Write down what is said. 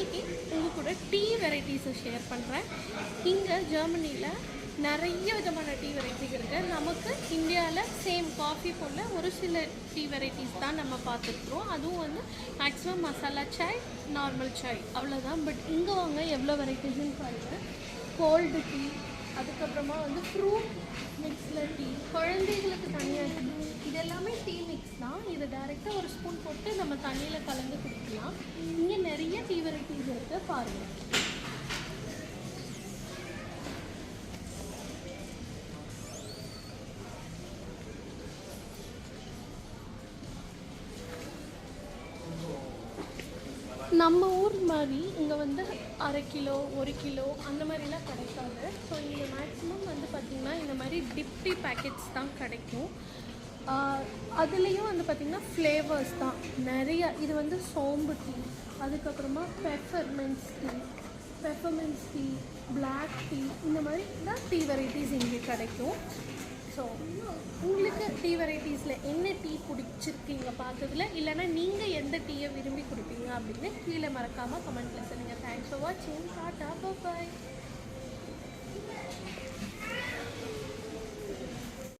இன்றைக்கி உங்கள் கூட டீ வெரைட்டிஸை ஷேர் பண்ணுறேன் இங்கே ஜெர்மனியில் நிறைய விதமான டீ வெரைட்டிஸ் இருக்குது நமக்கு இந்தியாவில் சேம் காஃபி போல் ஒரு சில டீ வெரைட்டிஸ் தான் நம்ம பார்த்துருக்குறோம். அதுவும் வந்து மேக்ஸிமம் மசாலா சாய் நார்மல் சாய் அவ்வளோதான் பட் இங்கே வாங்க எவ்வளோ வெரைட்டிஸ்னு பாருங்கள் கோல்டு டீ அதுக்கப்புறமா வந்து ஃப்ரூட் மிக்ஸில் டீ குழந்தைகளுக்கு தனியாக டீ இது எல்லாமே டீ மிக்ஸ் தான் ஒரு ஸ்பூன் போட்டு நம்ம தண்ணியில் கலந்து குடிக்கலாம். இங்கே நிறைய ஃபீவர் டீஸ் இருக்குது பாருங்கள் நம்ம ஊர் மாதிரி இங்கே வந்து அரை கிலோ ஒரு கிலோ அந்த மாதிரிலாம் கிடைக்காது. ஸோ இங்கே மேக்ஸிமம் வந்து பார்த்திங்கன்னா இந்த மாதிரி டிப்டி பேக்கெட்ஸ் தான் கிடைக்கும். அதுலேயும் வந்து பார்த்திங்கன்னா ஃப்ளேவர்ஸ் தான். நிறைய இது வந்து சோம்பு டீ அதுக்கப்புறமா peppermint tea peppermint tea black tea இந்த மாதிரி தான் டீ வெரைட்டிஸ் இங்கே கிடைக்கும். ஸோ உங்களுக்கு டீ வெரைட்டிஸில் என்ன டீ பிடிச்சிருக்கீங்க பார்த்ததில்? இல்லைன்னா நீங்கள் எந்த டீயை விரும்பி குடிப்பீங்க அப்படின்னு கீழே மறக்காமல் கமெண்ட்டில் சொல்லுங்கள் தேங்க்ஸ் ஃபார் வாட்சிங் டாட்டா பாய்